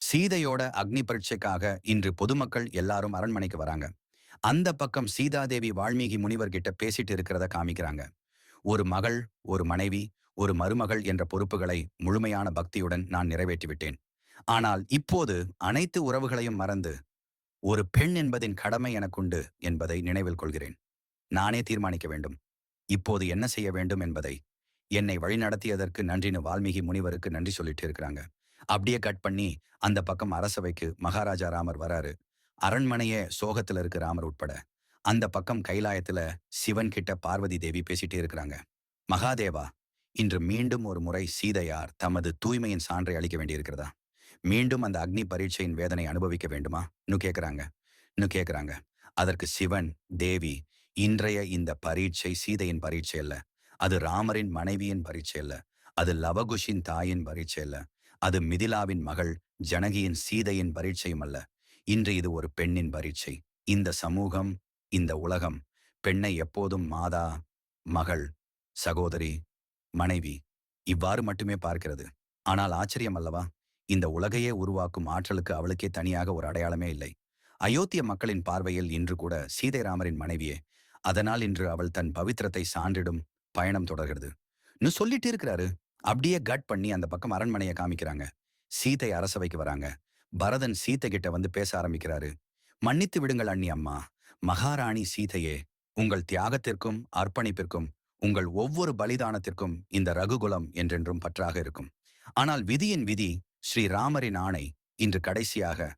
சீதையோட அக்னி பரீட்சைக்காக இன்று பொதுமக்கள் எல்லாரும் அரண்மனைக்கு வராங்க. அந்த பக்கம் சீதாதேவி வால்மீகி முனிவர் கிட்ட பேசிட்டு இருக்கிறத காமிக்கிறாங்க. ஒரு மகள் ஒரு மனைவி ஒரு மருமகள் என்ற பொறுப்புகளை முழுமையான பக்தியுடன் நான் நிறைவேற்றிவிட்டேன் ஆனால் இப்போது அனைத்து உறவுகளையும் மறந்து ஒரு பெண் என்பதின் கடமை எனக்குண்டு என்பதை நினைவில் கொள்கிறேன். நானே தீர்மானிக்க வேண்டும். இப்போது என்ன செய்ய வேண்டும் என்பதை என்னை வழிநடத்தியதற்கு நன்றின்னு வால்மீகி முனிவருக்கு நன்றி சொல்லிட்டு இருக்கிறாங்க. அப்படியே கட் பண்ணி அந்த பக்கம் அரசவைக்கு மகாராஜா ராமர் வராரு. அரண்மனையே சோகத்துல இருக்கு ராமர் உட்பட அந்த பக்கம் கைலாயத்துல சிவன் கிட்ட பார்வதி தேவி பேசிட்டே இருக்கிறாங்க. மகாதேவா இன்று மீண்டும் ஒரு முறை சீதையார் தமது தூய்மையின் சான்றை அளிக்க வேண்டியிருக்கிறதா? மீண்டும் அந்த அக்னி பரீட்சையின் வேதனை அனுபவிக்க வேண்டுமா? இன்னும் கேக்குறாங்க. இன்னும் கேட்கிறாங்க அதற்கு சிவன் தேவி இன்றைய இந்த பரீட்சை சீதையின் பரீட்சை அல்ல. அது ராமரின் மனைவியின் பரீட்சை அல்ல. அது லவகுஷின் தாயின் பரீட்சை இல்ல அது மிதிலாவின் மகள் ஜனகியின் சீதையின் பரீட்சையும் அல்ல. இன்று இது ஒரு பெண்ணின் பரீட்சை. இந்த சமூகம் இந்த உலகம் பெண்ணை எப்போதும் மாதா மகள் சகோதரி மனைவி இவ்வாறு மட்டுமே பார்க்கிறது. ஆனால் ஆச்சரியம் அல்லவா? இந்த உலகையே உருவாக்கும் ஆற்றலுக்கு அவளுக்கே தனியாக ஒரு அடையாளமே இல்லை. அயோத்திய மக்களின் பார்வையில் இன்று கூட சீதைராமரின் மனைவியே. அதனால் இன்று அவள் தன் பவித்திரத்தை சான்றிடும் பயணம் தொடர்கிறது. இன்னும் சொல்லிட்டு இருக்கிறாரு அப்படியே கட் பண்ணி அந்த பக்கம் அரண்மனையை காமிக்கிறாங்க. சீதை அரசவைக்கு வராங்க. பரதன் சீத்தை கிட்ட வந்து பேச ஆரம்பிக்கிறாரு. மன்னித்து விடுங்கள் அண்ணி அம்மா. மகாராணி சீதையே உங்கள் தியாகத்திற்கும் அர்ப்பணிப்பிற்கும் உங்கள் ஒவ்வொரு பலிதானத்திற்கும் இந்த ரகுகுலம் என்றென்றும் பற்றாக இருக்கும். ஆனால் விதியின் விதி ஸ்ரீராமரின் ஆணை இன்று கடைசியாக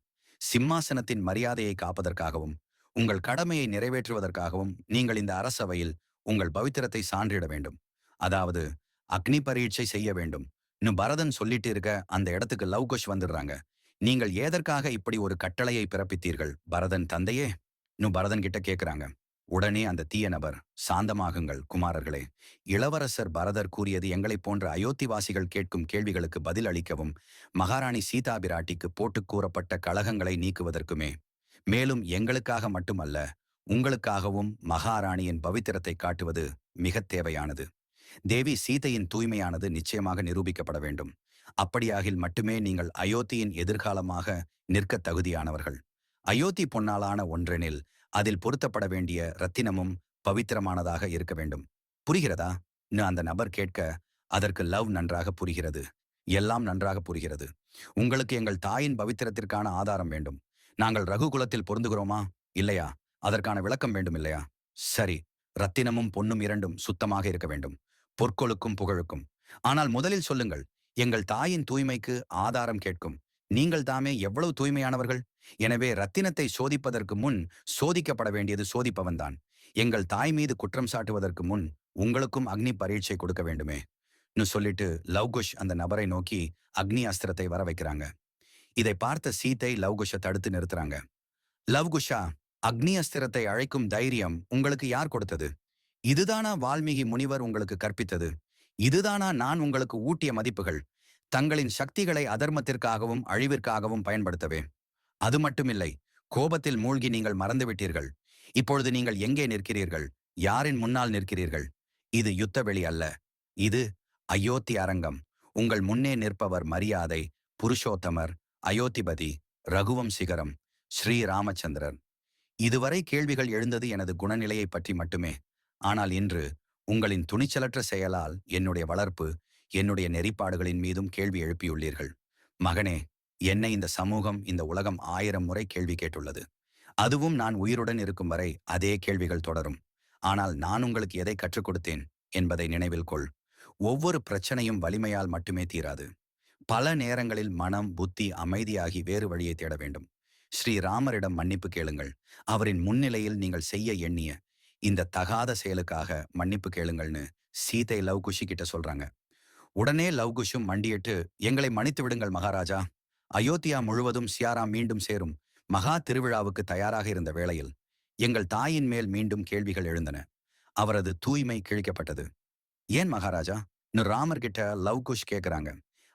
சிம்மாசனத்தின் மரியாதையை காப்பதற்காகவும் உங்கள் கடமையை நிறைவேற்றுவதற்காகவும் நீங்கள் இந்த அரசவையில் உங்கள் பவித்திரத்தை சான்றிட வேண்டும். அதாவது அக்னி பரீட்சை செய்ய வேண்டும். இன்னும் பரதன் சொல்லிட்டு இருக்க அந்த இடத்துக்கு லவ்குஷ் வந்துடுறாங்க. நீங்கள் ஏதற்காக இப்படி ஒரு கட்டளையை பிறப்பித்தீர்கள்? பரதன் தந்தையே? இன்னும் பரதன் கிட்ட கேக்குறாங்க. உடனே அந்த தீய நபர் சாந்தமாகுங்கள் குமாரர்களே. இளவரசர் பரதர் கூறியது எங்களைப் போன்ற அயோத்திவாசிகள் கேட்கும் கேள்விகளுக்கு பதில் அளிக்கவும் மகாராணி சீதா பிராட்டிக்கு போட்டுக் கூறப்பட்ட கழகங்களை நீக்குவதற்குமே. மேலும் எங்களுக்காக மட்டுமல்ல உங்களுக்காகவும் மகாராணியின் பவித்திரத்தை காட்டுவது மிகத் தேவையானது. தேவி சீதையின் தூய்மையானது நிச்சயமாக நிரூபிக்கப்பட வேண்டும். அப்படியாகில் மட்டுமே நீங்கள் அயோத்தியின் எதிர்காலமாக நிற்க தகுதியானவர்கள். அயோத்தி பொன்னாலான ஒன்றெனில் அதில் பொருத்தப்பட வேண்டிய ரத்தினமும் பவித்திரமானதாக இருக்க வேண்டும். புரிகிறதா? அந்த நபர் கேட்க அதற்கு லவ் நன்றாக புரிகிறது. எல்லாம் நன்றாக புரிகிறது. உங்களுக்கு எங்கள் தாயின் பவித்திரத்திற்கான ஆதாரம் வேண்டும். நாங்கள் ரகுகுலத்தில் பொருந்துகிறோமா? இல்லையா? அதற்கான விளக்கம் வேண்டும் இல்லையா? சரி. ரத்தினமும் பொன்னும் இரண்டும் சுத்தமாக இருக்க வேண்டும். பொற்கொழுக்கும் புகழுக்கும். ஆனால் முதலில் சொல்லுங்கள் எங்கள் தாயின் தூய்மைக்கு ஆதாரம் கேட்கும். நீங்கள் தாமே எவ்வளவு தூய்மையானவர்கள்? எனவே ரத்தினத்தை சோதிப்பதற்கு முன் சோதிக்கப்பட வேண்டியது சோதிப்பவன்தான். எங்கள் தாய் மீது குற்றம் சாட்டுவதற்கு முன் உங்களுக்கும் அக்னி பரீட்சை கொடுக்க வேண்டுமே. சொல்லிட்டு லவ்குஷ் அந்த நபரை நோக்கி அக்னி அஸ்திரத்தை வர வைக்கிறாங்க. இதை பார்த்த சீத்தை லவ்குஷ தடுத்து நிறுத்துறாங்க. லவ்குஷா அக்னி அஸ்திரத்தை அழைக்கும் தைரியம் உங்களுக்கு யார் கொடுத்தது? இதுதானா வால்மீகி முனிவர் உங்களுக்கு கற்பித்தது? இதுதானா நான் உங்களுக்கு ஊட்டிய மதிப்புகள்? தங்களின் சக்திகளை அதர்மத்திற்காகவும் அழிவிற்காகவும் பயன்படுத்தவே. அது மட்டுமில்லை கோபத்தில் மூழ்கி நீங்கள் மறந்துவிட்டீர்கள். இப்பொழுது நீங்கள் எங்கே நிற்கிறீர்கள்? யாரின் முன்னால் நிற்கிறீர்கள்? இது யுத்தவெளி அல்ல. இது அயோத்தி அரங்கம். உங்கள் முன்னே நிற்பவர் மரியாதை புருஷோத்தமர் அயோத்திபதி ரகுவம் சிகரம் ஸ்ரீ ராமச்சந்திரன் இதுவரை கேள்விகள் எழுந்தது எனது குணநிலையை பற்றி மட்டுமே. ஆனால் இன்று உங்களின் துணிச்சலற்ற செயலால் என்னுடைய வளர்ப்பு என்னுடைய நெறிப்பாடுகளின் மீதும் கேள்வி எழுப்பியுள்ளீர்கள். மகனே என்னை இந்த சமூகம் இந்த உலகம் ஆயிரம் முறை கேள்வி கேட்டுள்ளது. அதுவும் நான் உயிருடன் இருக்கும் வரை அதே கேள்விகள் தொடரும். ஆனால் நான் உங்களுக்கு எதை கற்றுக் கொடுத்தேன் என்பதை நினைவில் கொள். ஒவ்வொரு பிரச்சனையும் வலிமையால் மட்டுமே தீராது. பல நேரங்களில் மனம் புத்தி அமைதியாகி வேறு வழியை தேட வேண்டும். ஸ்ரீராமரிடம் மன்னிப்பு கேளுங்கள். அவரின் முன்னிலையில் நீங்கள் செய்ய எண்ணிய இந்த தகாத செயலுக்காக மன்னிப்பு கேளுங்கள்னு சீதை லவ் குஷி கிட்ட சொல்றாங்க. உடனே லவ்குஷும் மண்டியிட்டு எங்களை மன்னித்து விடுங்கள் மகாராஜா. அயோத்தியா முழுவதும் சியாராம் மீண்டும் சேரும். மகா திருவிழாவுக்கு தயாராக இருந்த வேளையில் எங்கள் தாயின் மேல் மீண்டும் கேள்விகள் எழுந்தன. அவரது தூய்மை கிழிக்கப்பட்டது. ஏன் மகாராஜா? இன்னும் ராமர்கிட்ட லவ்குஷ் கேட்கிறாங்க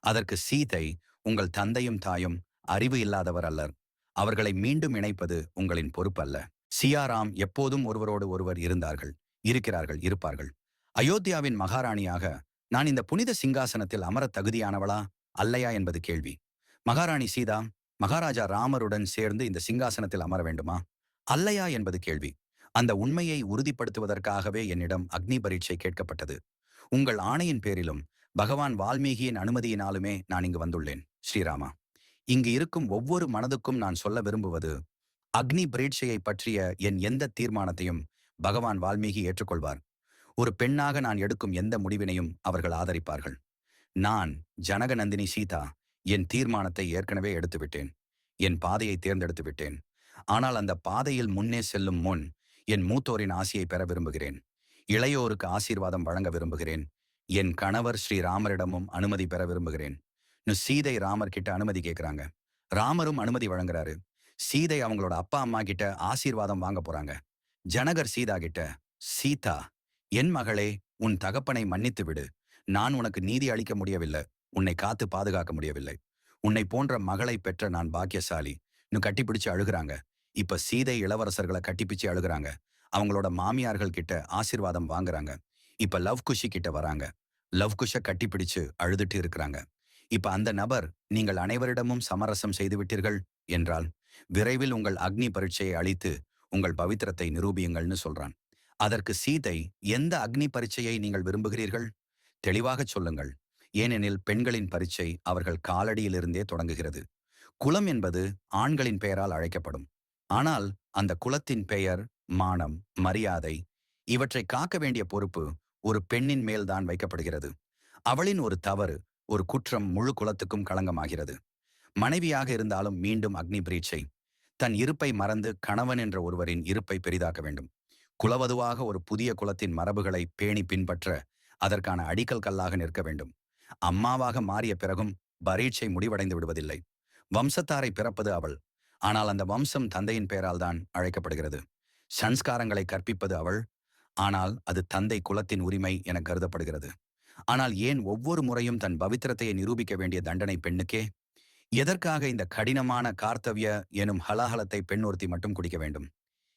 அதற்கு சீதை உங்கள் தந்தையும் தாயும் அறிவு இல்லாதவர் அல்லர். அவர்களை மீண்டும் இணைப்பது உங்களின் பொறுப்பல்ல. சியாராம் எப்போதும் ஒருவரோடு ஒருவர் இருந்தார்கள் இருக்கிறார்கள் இருப்பார்கள். அயோத்தியாவின் மகாராணியாக நான் இந்த புனித சிங்காசனத்தில் அமர தகுதியானவளா? அல்லையா? என்பது கேள்வி. மகாராணி சீதா மகாராஜா ராமருடன் சேர்ந்து இந்த சிங்காசனத்தில் அமர வேண்டுமா? அல்லையா? என்பது கேள்வி. அந்த உண்மையை உறுதிப்படுத்துவதற்காகவே என்னிடம் அக்னி பரீட்சை கேட்கப்பட்டது. உங்கள் ஆணையின் பேரிலும் பகவான் வால்மீகியின் அனுமதியினாலுமே நான் இங்கு வந்துள்ளேன் ஸ்ரீராமா. இங்கு இருக்கும் ஒவ்வொரு மனதுக்கும் நான் சொல்ல விரும்புவது அக்னி பிரீட்சையை பற்றிய என் எந்த தீர்மானத்தையும் பகவான் வால்மீகி ஏற்றுக்கொள்வார். ஒரு பெண்ணாக நான் எடுக்கும் எந்த முடிவினையும் அவர்கள் ஆதரிப்பார்கள். நான் ஜனகநந்தினி சீதா என் தீர்மானத்தை ஏற்கனவே எடுத்துவிட்டேன். என் பாதையை தேர்ந்தெடுத்து விட்டேன் ஆனால் அந்த பாதையில் முன்னே செல்லும் முன் என் மூத்தோரின் ஆசியை பெற விரும்புகிறேன். இளையோருக்கு ஆசீர்வாதம் வழங்க விரும்புகிறேன். என் கணவர் ஸ்ரீ ராமரிடமும் அனுமதி பெற விரும்புகிறேன். நு சீதை ராமர் கிட்ட அனுமதி கேட்குறாங்க ராமரும் அனுமதி வழங்குறாரு. சீதை அவங்களோட அப்பா அம்மா கிட்ட ஆசீர்வாதம் வாங்க போறாங்க. ஜனகர் சீதா கிட்ட சீதா என் மகளே உன் தகப்பனை மன்னித்து விடு. நான் உனக்கு நீதி அளிக்க முடியவில்லை. உன்னை காத்து பாதுகாக்க முடியவில்லை. உன்னை போன்ற மகளை பெற்ற நான் பாக்கியசாலி. இன்னும் கட்டிப்பிடிச்சு அழுகுறாங்க. இப்ப சீதை இளவரசர்களை கட்டிப்பிச்சு அழுகுறாங்க. அவங்களோட மாமியார்கள் கிட்ட ஆசீர்வாதம் வாங்குறாங்க. இப்ப லவ் குஷி கிட்ட வராங்க. லவ் குஷ கட்டிப்பிடிச்சு அழுதுட்டு இருக்கிறாங்க. இப்ப அந்த நபர் நீங்கள் அனைவரிடமும் சமரசம் செய்து விட்டீர்கள் என்றால் விரைவில் உங்கள் அக்னி பரீட்சையை அளித்து உங்கள் பவித்திரத்தை நிரூபியுங்கள்னு சொல்றான். அதற்கு சீதை எந்த அக்னி பரீட்சையை நீங்கள் விரும்புகிறீர்கள்? தெளிவாகச் சொல்லுங்கள். ஏனெனில் பெண்களின் பரீட்சை அவர்கள் காலடியிலிருந்தே தொடங்குகிறது. குலம் என்பது ஆண்களின் பெயரால் அழைக்கப்படும். ஆனால் அந்த குலத்தின் பெயர் மானம் மரியாதை இவற்றை காக்க வேண்டிய பொறுப்பு ஒரு பெண்ணின் மேல்தான் வைக்கப்படுகிறது. அவளின் ஒரு தவறு ஒரு குற்றம் முழு குலத்துக்கும் களங்கமாகிறது. மனைவியாக இருந்தாலும் மீண்டும் அக்னி பிரீட்சை. தன் இருப்பை மறந்து கணவன் என்ற ஒருவரின் இருப்பை பெரிதாக்க வேண்டும். குலவதுவாக ஒரு புதிய குலத்தின் மரபுகளை பேணி பின்பற்ற அதற்கான அடிக்கல் கல்லாக நிற்க வேண்டும். அம்மாவாக மாறிய பிறகும் பரீட்சை முடிவடைந்து விடுவதில்லை. வம்சத்தாரை பிறப்பது அவள். ஆனால் அந்த வம்சம் தந்தையின் பெயரால் தான் அழைக்கப்படுகிறது. சன்ஸ்காரங்களை கற்பிப்பது அவள். ஆனால் அது தந்தை குலத்தின் உரிமை என கருதப்படுகிறது. ஆனால் ஏன் ஒவ்வொரு முறையும் தன் பவித்திரத்தையை நிரூபிக்க வேண்டிய தண்டனை பெண்ணுக்கே? எதற்காக இந்த கடினமான கார்த்தவிய எனும் ஹலாஹலத்தை பெண் ஒருத்தி மட்டும் குடிக்க வேண்டும்?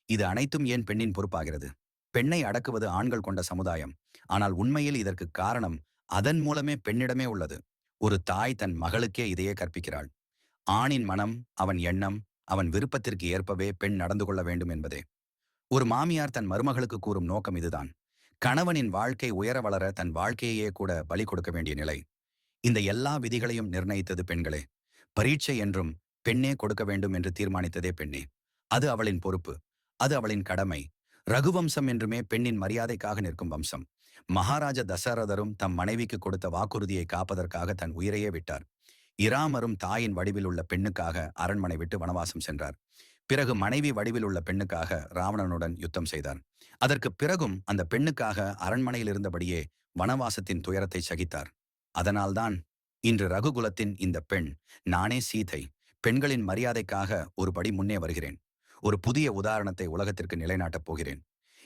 இது அனைத்தும் ஏன் பெண்ணின் பொறுப்பாகிறது? பெண்ணை அடக்குவது ஆண்கள் கொண்ட சமுதாயம். ஆனால் உண்மையில் இதற்கு காரணம் அதன் மூலமே பெண்ணிடமே உள்ளது. ஒரு தாய் தன் மகளுக்கே இதையே கற்பிக்கிறாள். ஆணின் மனம் அவன் எண்ணம் அவன் விருப்பத்திற்கு ஏற்பவே பெண் நடந்து கொள்ள வேண்டும் என்பதே. ஒரு மாமியார் தன் மருமகளுக்கு கூறும் நோக்கம் இதுதான். கணவனின் வாழ்க்கை உயர வளர தன் வாழ்க்கையே கூட பலி கொடுக்க வேண்டிய நிலை. இந்த எல்லா விதிகளையும் நிர்ணயித்தது பெண்களே. பரீட்சை என்றும் பெண்ணே கொடுக்க வேண்டும் என்று தீர்மானித்ததே பெண்ணே. அது அவளின் பொறுப்பு. அது அவளின் கடமை. ரகுவம்சம் என்றுமே பெண்ணின் மரியாதைக்காக நிற்கும் வம்சம். மகாராஜா தசரதரும் தம் மனைவிக்கு கொடுத்த வாக்குறுதியை காப்பதற்காக தன் உயிரையே விட்டார். இராமரும் தாயின் வடிவில் உள்ள பெண்ணுக்காக அரண்மனை விட்டு வனவாசம் சென்றார். பிறகு மனைவி வடிவில் உள்ள பெண்ணுக்காக ராவணனுடன் யுத்தம் செய்தார். அதற்கு பிறகும் அந்த பெண்ணுக்காக அரண்மனையில் இருந்தபடியே வனவாசத்தின் துயரத்தை சகித்தார். அதனால்தான் இன்று ரகுகுலத்தின் இந்த பெண் நானே சீதை பெண்களின் மரியாதைக்காக ஒரு படி முன்னே வருகிறேன். ஒரு புதிய உதாரணத்தை உலகத்திற்கு நிலைநாட்டப் போகிறேன்.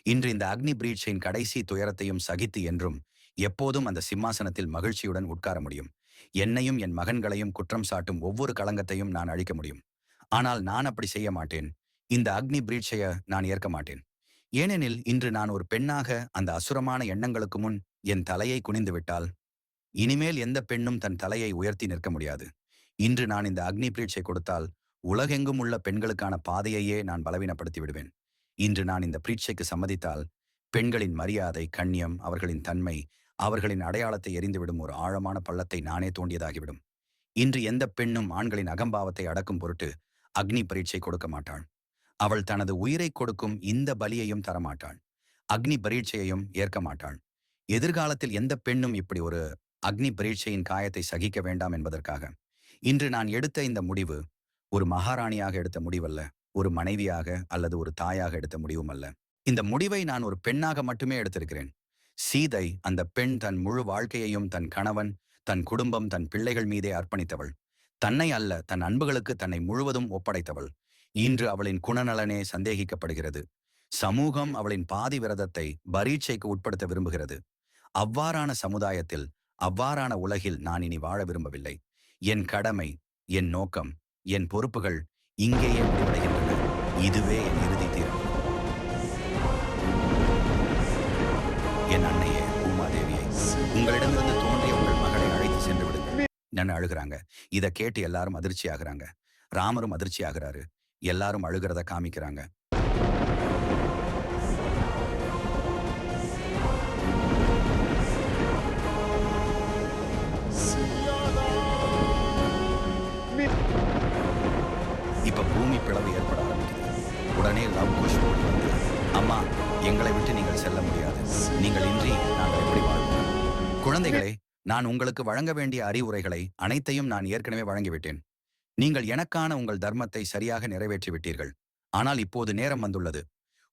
இன்று இந்த அக்னி பிரீட்சையின் கடைசி துயரத்தையும் சகித்து என்றும் எப்போதும் அந்த சிம்மாசனத்தில் மகிழ்ச்சியுடன் உட்கார முடியும். என்னையும் என் மகன்களையும் குற்றம் சாட்டும் ஒவ்வொரு களங்கத்தையும் நான் அழிக்க முடியும். ஆனால் நான் அப்படி செய்ய மாட்டேன். இந்த அக்னி பிரீட்சைய நான் ஏற்க மாட்டேன். ஏனெனில் இன்று நான் ஒரு பெண்ணாக அந்த அசுரமான எண்ணங்களுக்கு முன் என் தலையை குனிந்து விட்டால் இனிமேல் எந்த பெண்ணும் தன் தலையை உயர்த்தி நிற்க முடியாது. இன்று நான் இந்த அக்னி பிரீட்சை கொடுத்தால் உலகெங்கும் உள்ள பெண்களுக்கான பாதையையே நான் பலவீனப்படுத்தி விடுவேன். இன்று நான் இந்த பிரீட்சைக்கு சம்மதித்தால் பெண்களின் மரியாதை கண்ணியம் அவர்களின் தன்மை அவர்களின் அடையாளத்தை எரிந்துவிடும் ஒரு ஆழமான பள்ளத்தை நானே தோண்டியதாகிவிடும். இன்று எந்த பெண்ணும் ஆண்களின் அகம்பாவத்தை அடக்கும் பொருட்டு அக்னி பரீட்சை கொடுக்க மாட்டாள். அவள் தனது உயிரை கொடுக்கும் இந்த பலியையும் தரமாட்டாள். அக்னி பரீட்சையையும் ஏற்க மாட்டாள். எதிர்காலத்தில் எந்த பெண்ணும் இப்படி ஒரு அக்னி பரீட்சையின் காயத்தை சகிக்க வேண்டாம் என்பதற்காக. இன்று நான் எடுத்த இந்த முடிவு ஒரு மகாராணியாக எடுத்த முடிவல்ல ஒரு மனைவியாக அல்லது ஒரு தாயாக எடுத்த முடிவும் அல்ல இந்த முடிவை நான் ஒரு பெண்ணாக மட்டுமே எடுத்திருக்கிறேன். சீதை அந்த பெண் தன் முழு வாழ்க்கையையும் தன் கணவன் தன் குடும்பம் தன் பிள்ளைகள் மீதே அர்ப்பணித்தவள். தன்னை அல்ல தன் அன்புகளுக்கு தன்னை முழுவதும் ஒப்படைத்தவள். இன்று அவளின் குணநலனே சந்தேகிக்கப்படுகிறது. சமூகம் அவளின் பாதி விரதத்தை பரீட்சைக்கு உட்படுத்த விரும்புகிறது. அவ்வாறான சமுதாயத்தில் அவ்வாறான உலகில் நான் இனி வாழ விரும்பவில்லை. என் கடமை என் நோக்கம் என் பொறுப்புகள் இங்கேயே முடிவடைகின்றன. இதுவே என் இறுதி தீர்வு. என் அன்னையே உமாதேவியை உங்களிடமிருந்து தோன்றிய உங்கள் மகளை அழைத்து சென்று விடுங்கள். நின்னு அழுகுறாங்க. இத கேட்டு எல்லாரும் அதிர்ச்சி ஆகுறாங்க ராமரும் அதிர்ச்சி ஆகுறாரு எல்லாரும் அழுகிறத காமிக்கிறாங்க. இப்போ பூமி பிளவு ஏற்பட ஆரம்பிக்குது உடனே லவ் குஷ் ஓடி வந்து அம்மா எங்களை விட்டு நீங்கள் செல்ல முடியாது. நீங்கள் இன்றி நாங்கள் எப்படி வாழ்வோம்? குழந்தைகளே நான் உங்களுக்கு வழங்க வேண்டிய அறிவுரைகளை அனைத்தையும் நான் ஏற்கனவே வழங்கிவிட்டேன். நீங்கள் எனக்கான உங்கள் தர்மத்தை சரியாக நிறைவேற்றி விட்டீர்கள் ஆனால் இப்போது நேரம் வந்துள்ளது.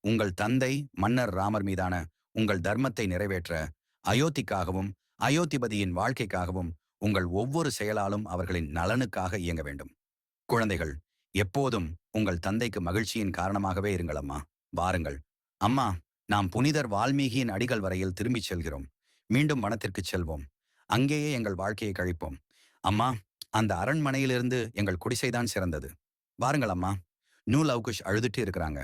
உங்கள் தந்தை மன்னர் ராமர் மீதான உங்கள் தர்மத்தை நிறைவேற்ற அயோத்திக்காகவும் அயோத்திபதியின் வாழ்க்கைக்காகவும் உங்கள் ஒவ்வொரு செயலாலும் அவர்களின் நலனுக்காக இயங்க வேண்டும். குழந்தைகள் எப்போதும் உங்கள் தந்தைக்கு மகிழ்ச்சியின் காரணமாகவே இருங்கள் அம்மா வாருங்கள். அம்மா நாம் புனிதர் வால்மீகியின் அடிகள் வரையில் திரும்பிச் செல்கிறோம். மீண்டும் வனத்திற்குச் செல்வோம். அங்கேயே எங்கள் வாழ்க்கையை கழிப்போம். அம்மா அந்த அரண்மனையிலிருந்து எங்கள் குடிசைதான் சிறந்தது. வாருங்கள் அம்மா நூ லவ்குஷ் அழுதுட்டு இருக்கிறாங்க.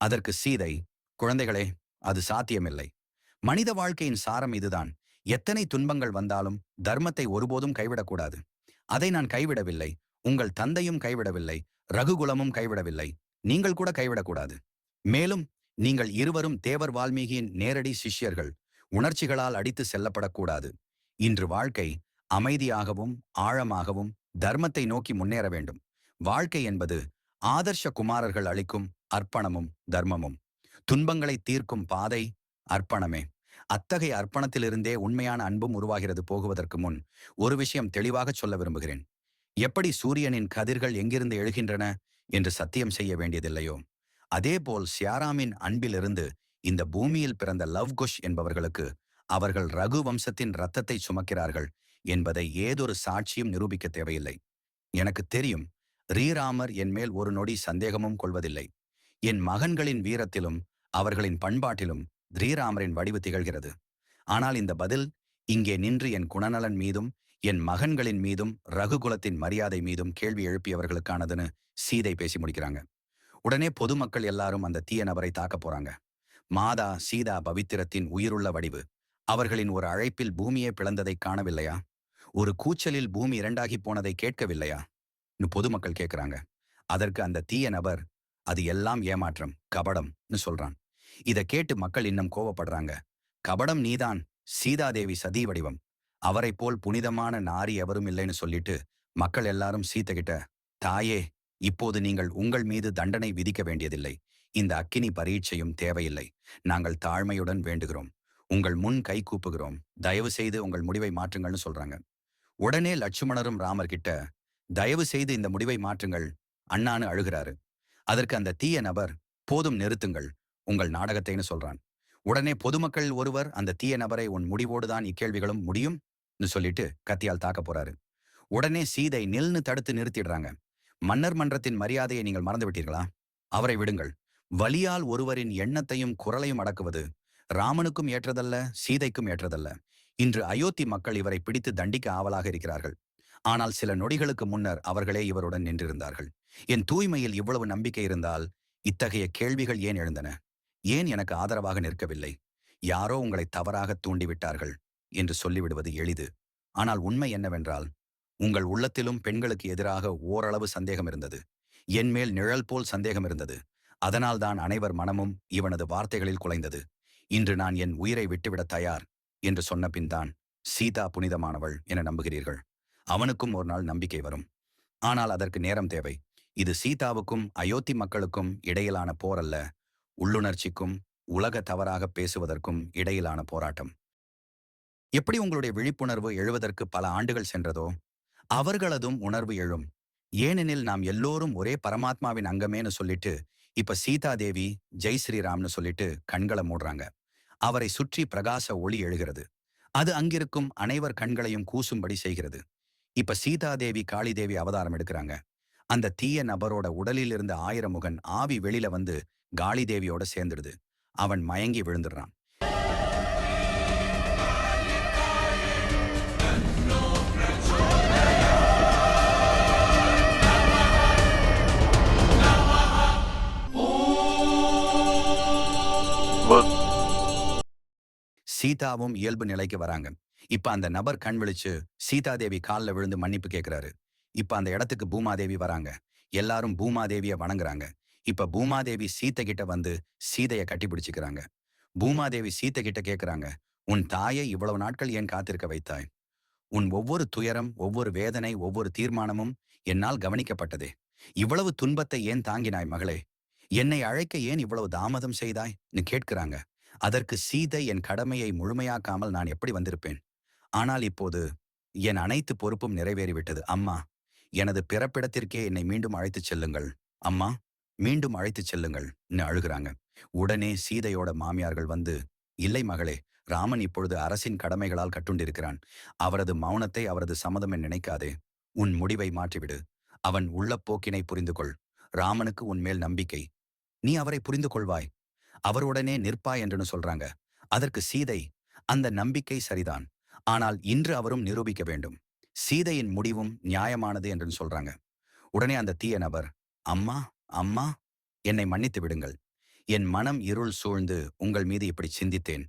அதற்கு சீதை குழந்தைகளே அது சாத்தியமில்லை. மனித வாழ்க்கையின் சாரம் இதுதான். எத்தனை துன்பங்கள் வந்தாலும் தர்மத்தை ஒருபோதும் கைவிடக்கூடாது. அதை நான் கைவிடவில்லை. உங்கள் தந்தையும் கைவிடவில்லை. ரகுகுலமும் கைவிடவில்லை. நீங்கள் கூட கைவிடக்கூடாது. மேலும் நீங்கள் இருவரும் தேவர் வால்மீகியின் நேரடி சிஷ்யர்கள். உணர்ச்சிகளால் அடித்து செல்லப்படக்கூடாது. இன்று வாழ்க்கை அமைதியாகவும் ஆழமாகவும் தர்மத்தை நோக்கி முன்னேற வேண்டும். வாழ்க்கை என்பது ஆதர்ஷ குமாரர்கள் அளிக்கும் அர்ப்பணமும் தர்மமும். துன்பங்களை தீர்க்கும் பாதை அர்ப்பணமே. அத்தகைய அர்ப்பணத்திலிருந்தே உண்மையான அன்பும் உருவாகிறது போகுவதற்கு முன் ஒரு விஷயம் தெளிவாக சொல்ல விரும்புகிறேன். எப்படி சூரியனின் கதிர்கள் எங்கிருந்து எழுகின்றன என்று சத்தியம் செய்ய வேண்டியதில்லையோ? அதேபோல் சியாராமின் அன்பிலிருந்து இந்த பூமியில் பிறந்த லவ் குஷ் என்பவர்களுக்கு அவர்கள் ரகு வம்சத்தின் ரத்தத்தை சுமக்கிறார்கள் என்பதை ஏதொரு சாட்சியும் நிரூபிக்க தேவையில்லை. எனக்கு தெரியும் ரீராமர் என் மேல் ஒரு நொடி சந்தேகமும் கொள்வதில்லை. என் மகன்களின் வீரத்திலும் அவர்களின் பண்பாட்டிலும் ஸ்ரீராமரின் வடிவு திகழ்கிறது. ஆனால் இந்த பதில் இங்கே நின்று என் குணநலன் மீதும் என் மகன்களின் மீதும் ரகுகுலத்தின் மரியாதை மீதும் கேள்வி எழுப்பியவர்களுக்கானதுன்னு சீதை பேசி முடிக்கிறாங்க. உடனே பொதுமக்கள் எல்லாரும் அந்த தீய நபரை தாக்க போறாங்க. மாதா சீதா பவித்திரத்தின் உயிருள்ள வடிவு. அவர்களின் ஒரு அழைப்பில் பூமியே பிளந்ததை காணவில்லையா? ஒரு கூச்சலில் பூமி இரண்டாகி போனதை கேட்கவில்லையா? பொதுமக்கள் கேட்கிறாங்க அதற்கு அந்த தீய நபர் அது எல்லாம் ஏமாற்றம் கபடம்னு சொல்றான். இதை கேட்டு மக்கள் இன்னும் கோவப்படுறாங்க. கபடம் நீதான் சீதாதேவி சதி வடிவம். அவரை போல் புனிதமான நாரி எவரும் இல்லைன்னு சொல்லிட்டு மக்கள் எல்லாரும் சீத்த கிட்ட தாயே இப்போது நீங்கள் உங்கள் மீது தண்டனை விதிக்க வேண்டியதில்லை. இந்த அக்கினி பரீட்சையும் தேவையில்லை. நாங்கள் தாழ்மையுடன் வேண்டுகிறோம். உங்கள் முன் கை கூப்புகிறோம். தயவு செய்து உங்கள் முடிவை மாற்றுங்கள்னு சொல்றாங்க. உடனே லட்சுமணரும் ராமர் கிட்ட தயவு செய்து இந்த முடிவை மாற்றுங்கள் அண்ணான்னு அழுகிறாரு. அதற்கு அந்த தீய நபர் போதும் நிறுத்துங்கள். உங்கள் நாடகத்தைன்னு சொல்றான். உடனே பொதுமக்கள் ஒருவர் அந்த தீய நபரை உன் முடிவோடுதான் இக்கேள்விகளும் முடியும். சொல்லிட்டு கத்தியால் தாக்க போறாரு. உடனே சீதை நில்னு தடுத்து நிறுத்திடுறாங்க. மன்னர் மன்றத்தின் மரியாதையை நீங்கள் மறந்து விட்டீர்களா? அவரை விடுங்கள். வலியால் ஒருவரின் எண்ணத்தையும் குரலையும் அடக்குவது ராமனுக்கும் ஏற்றதல்ல சீதைக்கும் ஏற்றதல்ல. இன்று அயோத்தி மக்கள் இவரை பிடித்து தண்டிக்க ஆவலாக இருக்கிறார்கள். ஆனால் சில நொடிகளுக்கு முன்னர் அவர்களே இவருடன் நின்றிருந்தார்கள். என் தூய்மையில் இவ்வளவு நம்பிக்கை இருந்தால் இத்தகைய கேள்விகள் ஏன் எழுந்தன? ஏன் எனக்கு ஆதரவாக நிற்கவில்லை? யாரோ உங்களை தவறாக தூண்டிவிட்டார்கள். என்று சொல்லிவிடுவது எளிது. ஆனால் உண்மை என்னவென்றால் உங்கள் உள்ளத்திலும் பெண்களுக்கு எதிராக ஓரளவு சந்தேகம் இருந்தது. என் மேல் நிழல் போல் சந்தேகம் இருந்தது. அதனால்தான் அனைவர் மனமும் இவனது வார்த்தைகளில் குலைந்தது. இன்று நான் என் உயிரை விட்டுவிட தயார் என்று சொன்னபின் தான் சீதா புனிதமானவள் என நம்புகிறீர்கள். அவனுக்கும் ஒரு நாள் நம்பிக்கை வரும். ஆனால் அதற்கு நேரம் தேவை. இது சீதாவுக்கும் அயோத்தி மக்களுக்கும் இடையிலான போர் அல்ல. உள்ளுணர்ச்சிக்கும் உலக தவறாக பேசுவதற்கும் இடையிலான போராட்டம். எப்படி உங்களுடைய விழிப்புணர்வு எழுவதற்கு பல ஆண்டுகள் சென்றதோ அவர்களதும் உணர்வு எழும். ஏனெனில் நாம் எல்லோரும் ஒரே பரமாத்மாவின் அங்கமேனு சொல்லிட்டு இப்ப சீதா தேவி ஜெய் ஸ்ரீராம்னு சொல்லிட்டு கண்களை மூடுறாங்க. அவரை சுற்றி பிரகாச ஒளி எழுகிறது. அது அங்கிருக்கும் அனைவர் கண்களையும் கூசும்படி செய்கிறது. இப்ப சீதாதேவி காளிதேவி அவதாரம் எடுக்கிறாங்க. அந்த தீய நபரோட உடலில் இருந்த ஆயிரமுகன் ஆவி வெளியில வந்து காளி தேவியோட சேர்ந்துடுது. அவன் மயங்கி விழுந்துடுறான். சீதாவும் இயல்பு நிலைக்கு வராங்க. இப்ப அந்த நபர் கண் விழிச்சு சீதாதேவி காலில் விழுந்து மன்னிப்பு கேட்கிறாரு இப்ப அந்த இடத்துக்கு பூமாதேவி வராங்க. எல்லாரும் பூமாதேவிய வணங்குறாங்க. இப்ப பூமாதேவி சீத்தை கிட்ட வந்து சீதைய கட்டி பிடிச்சுக்கிறாங்க. பூமாதேவி சீத்தை கிட்ட கேட்கிறாங்க உன் தாயை இவ்வளவு நாட்கள் ஏன் காத்திருக்க வைத்தாய்? உன் ஒவ்வொரு துயரம் ஒவ்வொரு வேதனை ஒவ்வொரு தீர்மானமும் என்னால் கவனிக்கப்பட்டதே. இவ்வளவு துன்பத்தை ஏன் தாங்கினாய் மகளே? என்னை அழைக்க ஏன் இவ்வளவு தாமதம் செய்தாய்னு கேட்கிறாங்க. அதற்கு சீதை என் கடமையை முழுமையாக்காமல் நான் எப்படி வந்திருப்பேன்? ஆனால் இப்போது என் அனைத்து பொறுப்பும் நிறைவேறிவிட்டது. அம்மா எனது பிறப்பிடத்திற்கே என்னை மீண்டும் அழைத்துச் செல்லுங்கள். அம்மா மீண்டும் அழைத்துச் செல்லுங்கள் அழுகிறாங்க. உடனே சீதையோட மாமியார்கள் வந்து இல்லை மகளே ராமன் இப்பொழுது அரசின் கடமைகளால் கட்டுண்டிருக்கிறான். அவரது மௌனத்தை அவரது சம்மதம் நினைக்காதே. உன் முடிவை மாற்றிவிடு. அவன் உள்ள போக்கினை புரிந்து கொள் ராமனுக்கு உன் மேல் நம்பிக்கை. நீ அவரை புரிந்து கொள்வாய் அவருடனே நிற்பாய் என்றுனு சொல்றாங்க. அதற்கு சீதை அந்த நம்பிக்கை சரிதான். ஆனால் இன்று அவரும் நிரூபிக்க வேண்டும். சீதையின் முடிவும் நியாயமானது என்று சொல்றாங்க. உடனே அந்த தீய நபர் அம்மா அம்மா என்னை மன்னித்து விடுங்கள். என் மனம் இருள் சூழ்ந்து உங்கள் மீது இப்படி சிந்தித்தேன்.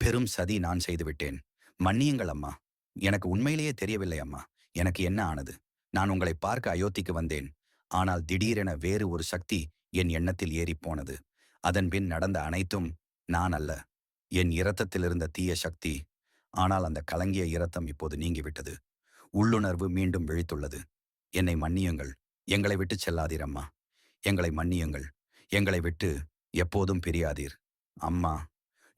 பெரும் சதி நான் செய்துவிட்டேன் மன்னியுங்கள் அம்மா. எனக்கு உண்மையிலேயே தெரியவில்லை அம்மா. எனக்கு என்ன ஆனது? நான் உங்களை பார்க்க அயோத்திக்கு வந்தேன். ஆனால் திடீரென வேறு ஒரு சக்தி என் எண்ணத்தில் ஏறிப்போனது அதன்பின் நடந்த அனைத்தும் நான் அல்ல. என் இரத்தத்தில் இருந்த தீய சக்தி ஆனால் அந்த கலங்கிய இரத்தம் இப்போது நீங்கிவிட்டது. உள்ளுணர்வு மீண்டும் விழித்துள்ளது. என்னை மன்னியுங்கள். எங்களை விட்டு செல்லாதீர் அம்மா. எங்களை மன்னியுங்கள். எங்களை விட்டு எப்போதும் பிரியாதீர். அம்மா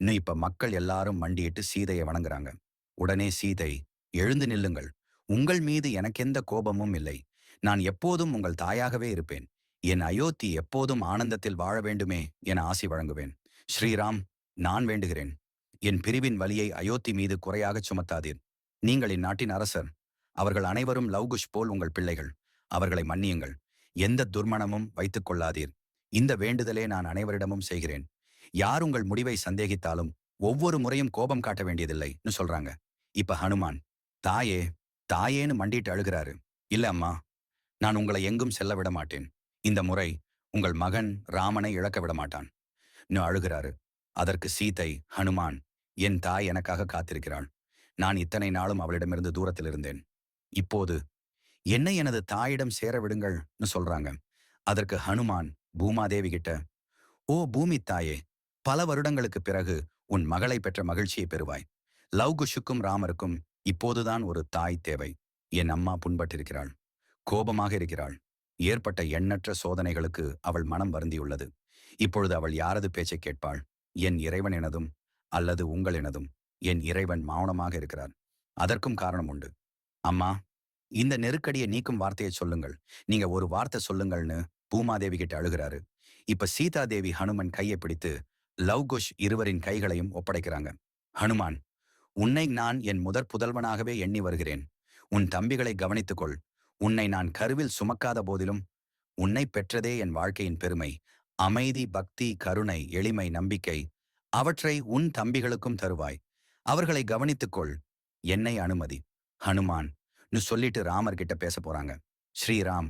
இன்னும் இப்ப மக்கள் எல்லாரும் மண்டியிட்டு சீதையை வணங்குறாங்க. உடனே சீதை எழுந்து நில்லுங்கள். உங்கள் மீது எனக்கெந்த கோபமும் இல்லை. நான் எப்போதும் உங்கள் தாயாகவே இருப்பேன். என் அயோத்தி எப்போதும் ஆனந்தத்தில் வாழ வேண்டுமே என ஆசி வழங்குவேன். ஸ்ரீராம் நான் வேண்டுகிறேன். என் பிரிவின் வலியை அயோத்தி மீது குறையாகச் சுமத்தாதீர். நீங்கள் இந்நாட்டின் அரசர். அவர்கள் அனைவரும் லவ்குஷ் போல் உங்கள் பிள்ளைகள். அவர்களை மன்னியுங்கள். எந்த துர்மணமும் வைத்துக் கொள்ளாதீர். இந்த வேண்டுதலே நான் அனைவரிடமும் செய்கிறேன். யார் உங்கள் முடிவை சந்தேகித்தாலும் ஒவ்வொரு முறையும் கோபம் காட்ட வேண்டியதில்லைன்னு சொல்றாங்க. இப்ப ஹனுமான் தாயே தாயேன்னு மண்டிட்டு அழுகிறாரு. இல்ல அம்மா நான் உங்களை எங்கும் செல்ல விட மாட்டேன். இந்த முறை உங்கள் மகன் ராமனை இழக்க விட மாட்டான் இன்னும் அழுகிறாரு. அதற்கு சீதை ஹனுமான் என் தாய் எனக்காக காத்திருக்கிறாள். நான் இத்தனை நாளும் அவளிடமிருந்து தூரத்தில் இருந்தேன். இப்போது என்னை எனது தாயிடம் சேர விடுங்கள்னு சொல்றாங்க. அதற்கு ஹனுமான் பூமாதேவி கிட்ட ஓ பூமி தாயே பல வருடங்களுக்கு பிறகு உன் மகளை பெற்ற மகிழ்ச்சியை பெறுவாய். லவ்குஷுக்கும் ராமருக்கும் இப்போதுதான் ஒரு தாய் தேவை. என் அம்மா புண்பட்டிருக்கிறாள். கோபமாக இருக்கிறாள். ஏற்பட்ட எண்ணற்ற சோதனைகளுக்கு அவள் மனம் வருந்தியுள்ளது. இப்பொழுது அவள் யாரது பேச்சை கேட்பாள்? என் இறைவன் எனதும் அல்லது உங்கள் எனதும்? என் இறைவன் மௌனமாக இருக்கிறார். அதற்கும் காரணம் உண்டு. அம்மா இந்த நெருக்கடியை நீக்கும் வார்த்தையை சொல்லுங்கள். நீங்க ஒரு வார்த்தை சொல்லுங்கள்னு பூமாதேவி கிட்ட அழுகிறாரு. இப்ப சீதாதேவி ஹனுமன் கையை பிடித்து லவ்குஷ் இருவரின் கைகளையும் ஒப்படைக்கிறாங்க. ஹனுமான் உன்னை நான் என் முதற் புதல்வனாகவே எண்ணி வருகிறேன். உன் தம்பிகளை கவனித்துக்கொள். உன்னை நான் கருவில் சுமக்காத போதிலும் உன்னை பெற்றதே என் வாழ்க்கையின் பெருமை. அமைதி பக்தி கருணை எளிமை நம்பிக்கை அவற்றை உன் தம்பிகளுக்கும் தருவாய். அவர்களை கவனித்துக்கொள். என்னை அனுமதி. ஹனுமான் சொல்லிட்டு ராமர் கிட்ட பேச போறாங்க. ஸ்ரீராம்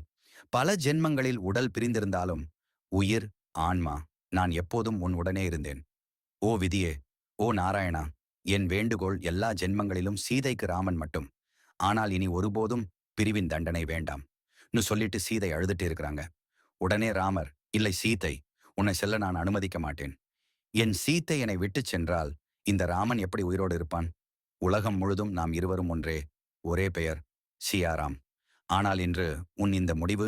பல ஜென்மங்களில் உடல் பிரிந்திருந்தாலும் உயிர் ஆன்மா நான் எப்போதும் உன் உடனே இருந்தேன். ஓ விதியே ஓ நாராயணா என் வேண்டுகோள் எல்லா ஜென்மங்களிலும் சீதைக்கு ராமன் மட்டும். ஆனால் இனி ஒருபோதும் பிரிவின் தண்டனை வேண்டாம். சொல்லிட்டு சீதை அழுதுட்டு இருக்கிறாங்க. உடனே ராமர் இல்லை சீதை உன்னை செல்ல நான் அனுமதிக்க மாட்டேன். என் சீத்தை என்னை விட்டுச் சென்றால் இந்த ராமன் எப்படி உயிரோடு இருப்பான்? உலகம் முழுதும் நாம் இருவரும் ஒன்றே ஒரே பெயர் சியாராம். ஆனால் இன்று உன் இந்த முடிவு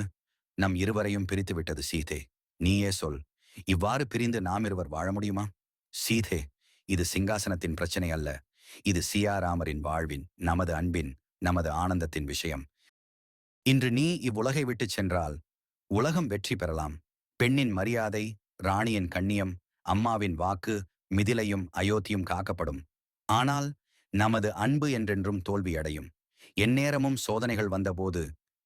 நம் இருவரையும் பிரித்து விட்டது சீதே. நீயே சொல் இவ்வாறு பிரிந்து நாம் இருவர் வாழ முடியுமா? சீதே இது சிங்காசனத்தின் பிரச்சனை அல்ல. இது சியாராமரின் வாழ்வின் நமது அன்பின் நமது ஆனந்தத்தின் விஷயம். இன்று நீ இவ்வுலகை விட்டுச் சென்றால் உலகம் வெற்றி பெறலாம். பெண்ணின் மரியாதை ராணியின் கண்ணியம் அம்மாவின் வாக்கு மிதிலையும் அயோத்தியும் காக்கப்படும். ஆனால் நமது அன்பு என்றென்றும் தோல்வியடையும். எந்நேரமும் சோதனைகள் வந்தபோது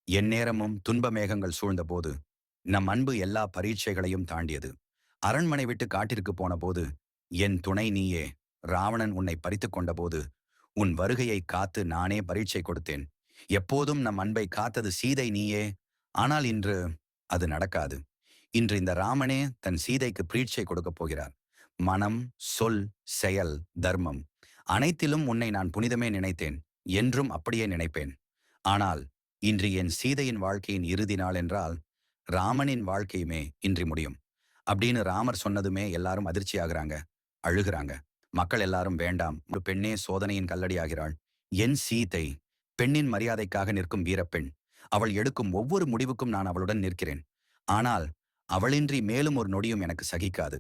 எந்நேரமும் துன்ப மேகங்கள் சூழ்ந்தபோது நம் அன்பு எல்லா பரீட்சைகளையும் தாண்டியது. அரண்மனை விட்டு காட்டிற்கு போனபோது என் துணை நீயே ராவணன் உன்னை பறித்து கொண்டபோது உன் வருகையை காத்து நானே பரீட்சை கொடுத்தேன். எப்போதும் நம் அன்பை காத்தது சீதை நீயே. ஆனால் இன்று அது நடக்காது. இன்று இந்த ராமனே தன் சீதைக்கு பிரீட்சை கொடுக்கப் போகிறார். மனம் சொல் செயல் தர்மம் அனைத்திலும் உன்னை நான் புனிதமே நினைத்தேன். என்றும் அப்படியே நினைப்பேன். ஆனால் இன்று என் சீதையின் வாழ்க்கையின் இறுதி நாள் என்றால் ராமனின் வாழ்க்கையுமே இன்றி முடியும். அப்படின்னு ராமர் சொன்னதுமே எல்லாரும் அதிர்ச்சியாகிறாங்க அழுகிறாங்க. மக்கள் எல்லாரும் வேண்டாம். ஒரு பெண்ணே சோதனையின் கல்லடியாகிறாள். என் சீதை பெண்ணின் மரியாதைக்காக நிற்கும் வீரப்பெண். அவள் எடுக்கும் ஒவ்வொரு முடிவுக்கும் நான் அவளுடன் நிற்கிறேன். ஆனால் அவளின்றி மேலும் ஒரு நொடியும் எனக்கு சகிக்காது.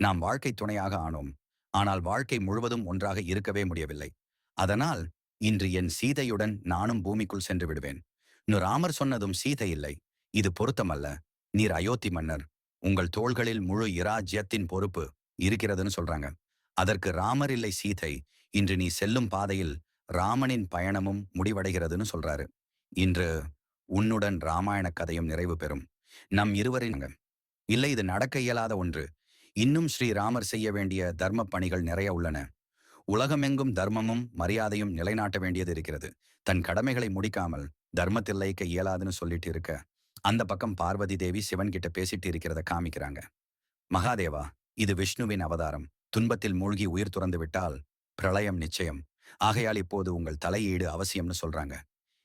நாம் வாழ்க்கை துணையாக ஆனோம். ஆனால் வாழ்க்கை முழுவதும் ஒன்றாக இருக்கவே முடியவில்லை. அதனால் இன்று என் சீதையுடன் நானும் பூமிக்குள் சென்று விடுவேன். இன்னும் ராமர் சொன்னதும் சீதை இல்லை. இது பொருத்தமல்ல. நீர் அயோத்தி மன்னர். உங்கள் தோள்களில் முழு இராஜ்யத்தின் பொறுப்பு இருக்கிறதுன்னு சொல்றாங்க. அதற்கு ராமர் இல்லை சீதை. இன்று நீ செல்லும் பாதையில் ராமனின் பயணமும் முடிவடைகிறதுன்னு சொல்றாரு. இன்று உன்னுடன் ராமாயண கதையும் நிறைவு பெறும். நம் இருவரின் இல்லை இது நடக்க இயலாத ஒன்று. இன்னும் ஸ்ரீராமர் செய்ய வேண்டிய தர்ம பணிகள் நிறைய உள்ளன. உலகமெங்கும் தர்மமும் மரியாதையும் நிலைநாட்ட வேண்டியது இருக்கிறது. தன் கடமைகளை முடிக்காமல் தர்மத்தில் லயிக்க இயலாதுன்னு சொல்லிட்டு இருக்க அந்த பக்கம் பார்வதி தேவி சிவன் கிட்ட பேசிட்டு இருக்கிறத காமிக்கிறாங்க. மகாதேவா இது விஷ்ணுவின் அவதாரம். துன்பத்தில் மூழ்கி உயிர் துறந்து விட்டால் பிரளயம் நிச்சயம். ஆகையால் இப்போது உங்கள் தலையீடு அவசியம்னு சொல்றாங்க.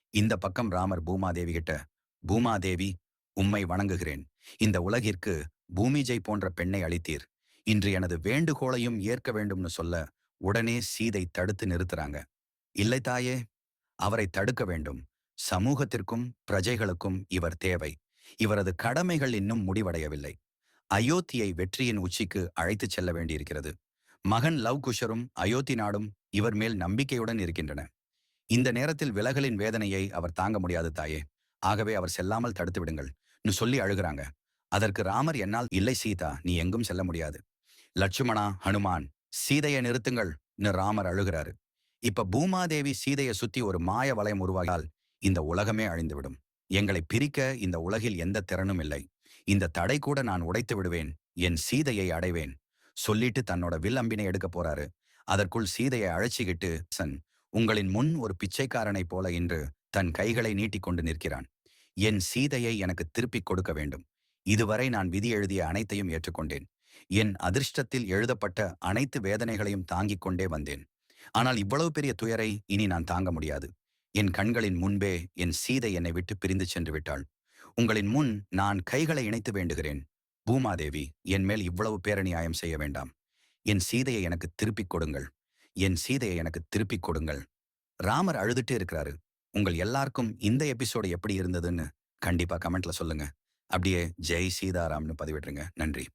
இந்த பக்கம் ராமர் பூமாதேவி கிட்ட பூமாதேவி உம்மை வணங்குகிறேன். இந்த உலகிற்கு பூமிஜை போன்ற பெண்ணை அளித்தீர். இன்று எனது வேண்டுகோளையும் ஏற்க வேண்டும்னு சொல்ல உடனே சீதை தடுத்து நிறுத்துறாங்க. இல்லை தாயே அவரை தடுக்க வேண்டும். சமூகத்திற்கும் பிரஜைகளுக்கும் இவர் தேவை. இவரது கடமைகள் இன்னும் முடிவடையவில்லை. அயோத்தியை வெற்றியின் உச்சிக்கு அழைத்துச் செல்ல வேண்டியிருக்கிறது. மகன் லவ் குஷரும் அயோத்தி நாடும் இவர் மேல் நம்பிக்கையுடன் இருக்கின்றன. இந்த நேரத்தில் விலகலின் வேதனையை அவர் தாங்க முடியாது தாயே. ஆகவே அவர் செல்லாமல் தடுத்து விடுங்கள். சொல்லி அழுகிறாங்க. அதற்கு ராமர் என்னால் இல்லை சீதா. நீ எங்கும் செல்ல முடியாது. லட்சுமணா ஹனுமான் சீதையை நிறுத்துங்கள் ராமர் அழுகிறாரு. இப்ப பூமாதேவி சீதையை சுத்தி ஒரு மாய வளையம் உருவாகியால் இந்த உலகமே அழிந்துவிடும். எங்களை பிரிக்க இந்த உலகில் எந்த திறனும் இல்லை. இந்த தடை கூட நான் உடைத்து விடுவேன். என் சீதையை அடைவேன். சொல்லிட்டு தன்னோட வில் அம்பினை எடுக்க போறாரு. அதற்குள் சீதையை அழைச்சிக்கிட்டு சன் உங்களின் முன் ஒரு பிச்சைக்காரனைப் போல இன்று தன் கைகளை நீட்டிக்கொண்டு நிற்கிறான். என் சீதையை எனக்கு திருப்பிக் கொடுக்க வேண்டும். இதுவரை நான் விதி எழுதிய அனைத்தையும் ஏற்றுக்கொண்டேன். என் அதிர்ஷ்டத்தில் எழுதப்பட்ட அனைத்து வேதனைகளையும் தாங்கிக் கொண்டே வந்தேன். ஆனால் இவ்வளவு பெரிய துயரை இனி நான் தாங்க முடியாது. என் கண்களின் முன்பே என் சீதை என்னை விட்டு பிரிந்து சென்று விட்டாள். உங்களின் முன் நான் கைகளை இணைத்து வேண்டுகிறேன். பூமாதேவி என் மேல் இவ்வளவு பேரநியாயம் செய்ய வேண்டாம். என் சீதையை எனக்கு திருப்பிக் கொடுங்கள். என் சீதையை எனக்கு திருப்பிக் கொடுங்கள். ராமர் அழுதுட்டே இருக்கிறாரு. உங்கள் எல்லாருக்கும் இந்த எபிசோடு எப்படி இருந்ததுன்னு கண்டிப்பா கமெண்ட்ல சொல்லுங்க. அப்படியே ஜெய் சீதாராம்னு பதிவிட்டுருங்க. நன்றி.